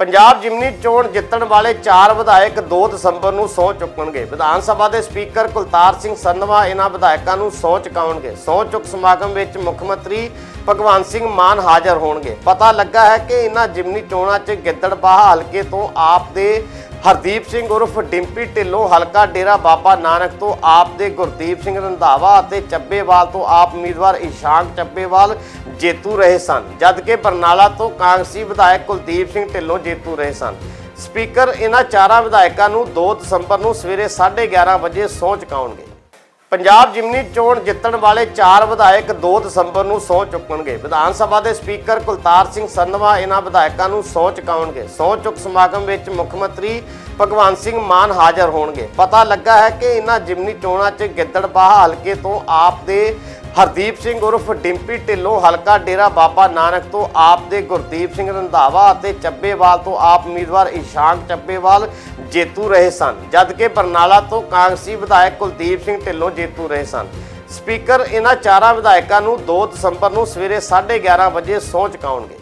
ਪੰਜਾਬ ਜਿਮਨੀ ਚੋਣ ਜਿੱਤਣ ਵਾਲੇ ਚਾਰ ਵਿਧਾਇਕ 2 ਦਸੰਬਰ ਨੂੰ ਸਹੁੰ ਚੁੱਕਣਗੇ। ਵਿਧਾਨ ਸਭਾ ਦੇ ਸਪੀਕਰ ਕੁਲਤਾਰ ਸਿੰਘ ਸੰਧਵਾ ਇਹਨਾਂ ਵਿਧਾਇਕਾਂ ਨੂੰ ਸਹੁੰ ਚੁਕਾਉਣਗੇ। ਸਹੁੰ ਚੁੱਕ ਸਮਾਗਮ ਵਿੱਚ ਮੁੱਖ ਮੰਤਰੀ ਭਗਵੰਤ ਸਿੰਘ ਮਾਨ ਹਾਜ਼ਰ ਹੋਣਗੇ। ਪਤਾ ਲੱਗਾ ਹੈ ਕਿ ਇਹਨਾਂ ਜਿਮਨੀ ਚੋਣਾਂ 'ਚ ਗਿੱਦੜਬਾਹਾ ਹਲਕੇ ਤੋਂ ਆਪ ਦੇ ਹਰਦੀਪ ਸਿੰਘ ਉਰਫ ਡਿੰਪੀ ਢਿੱਲੋਂ ਹਲਕਾ ਡੇਰਾ ਬਾਬਾ ਨਾਨਕ ਤੋਂ ਆਪ ਦੇ ਗੁਰਦੀਪ ਸਿੰਘ ਰੰਧਾਵਾ ਅਤੇ ਚੱਬੇਵਾਲ ਤੋਂ ਆਪ ਉਮੀਦਵਾਰ ਇਸ਼ਾਂਕ ਚੱਬੇਵਾਲ ਜੇਤੂ ਰਹੇ ਸਨ, ਜਦਕਿ ਬਰਨਾਲਾ ਤੋਂ ਕਾਂਗਰਸੀ ਵਿਧਾਇਕ ਕੁਲਦੀਪ ਸਿੰਘ ਢਿੱਲੋਂ ਜੇਤੂ ਰਹੇ ਸਨ। ਸਪੀਕਰ ਇਹਨਾਂ ਚਾਰਾਂ ਵਿਧਾਇਕਾਂ ਨੂੰ 2 ਦਸੰਬਰ ਨੂੰ ਸਵੇਰੇ 11:30 ਵਜੇ ਸਹੁੰ ਚੁਕਾਉਣਗੇ। ਪੰਜਾਬ ਜਿਮਨੀ ਚੋਣ ਜਿੱਤਣ ਵਾਲੇ ਚਾਰ ਵਿਧਾਇਕ 2 ਦਸੰਬਰ ਨੂੰ ਸਹੁੰ ਚੁੱਕਣਗੇ। ਵਿਧਾਨ ਸਭਾ ਦੇ ਸਪੀਕਰ ਕੁਲਤਾਰ ਸਿੰਘ ਸੰਧਵਾ ਇਹਨਾਂ ਵਿਧਾਇਕਾਂ ਨੂੰ ਸਹੁੰ ਚੁਕਾਉਣਗੇ। ਸਹੁੰ ਚੁੱਕ ਸਮਾਗਮ ਵਿੱਚ ਮੁੱਖ ਮੰਤਰੀ ਭਗਵੰਤ ਸਿੰਘ ਮਾਨ ਹਾਜ਼ਰ ਹੋਣਗੇ। ਪਤਾ ਲੱਗਾ ਹੈ ਕਿ ਇਹਨਾਂ ਜਿਮਨੀ ਚੋਣਾਂ 'ਚ ਗਿੱਦੜਬਾਹਾ ਹਲਕੇ ਤੋਂ ਆਪ ਦੇ ਹਰਦੀਪ ਸਿੰਘ ਉਰਫ ਡਿੰਪੀ ਢਿੱਲੋਂ ਹਲਕਾ ਡੇਰਾ ਬਾਬਾ ਨਾਨਕ ਤੋਂ ਆਪ ਦੇ ਗੁਰਦੀਪ ਸਿੰਘ ਰੰਧਾਵਾ ਅਤੇ ਚੱਬੇਵਾਲ ਤੋਂ ਆਪ ਉਮੀਦਵਾਰ ਇਸ਼ਾਂਕ ਚੱਬੇਵਾਲ ਜੇਤੂ ਰਹੇ ਸਨ, ਜਦਕਿ ਬਰਨਾਲਾ ਤੋਂ ਕਾਂਗਰਸੀ ਵਿਧਾਇਕ ਕੁਲਦੀਪ ਸਿੰਘ ਢਿੱਲੋਂ ਜੇਤੂ ਰਹੇ ਸਨ। ਸਪੀਕਰ ਇਹਨਾਂ ਚਾਰਾਂ ਵਿਧਾਇਕਾਂ ਨੂੰ 2 ਦਸੰਬਰ ਨੂੰ ਸਵੇਰੇ 11:30 ਵਜੇ ਸਹੁੰ ਚੁਕਾਉਣਗੇ।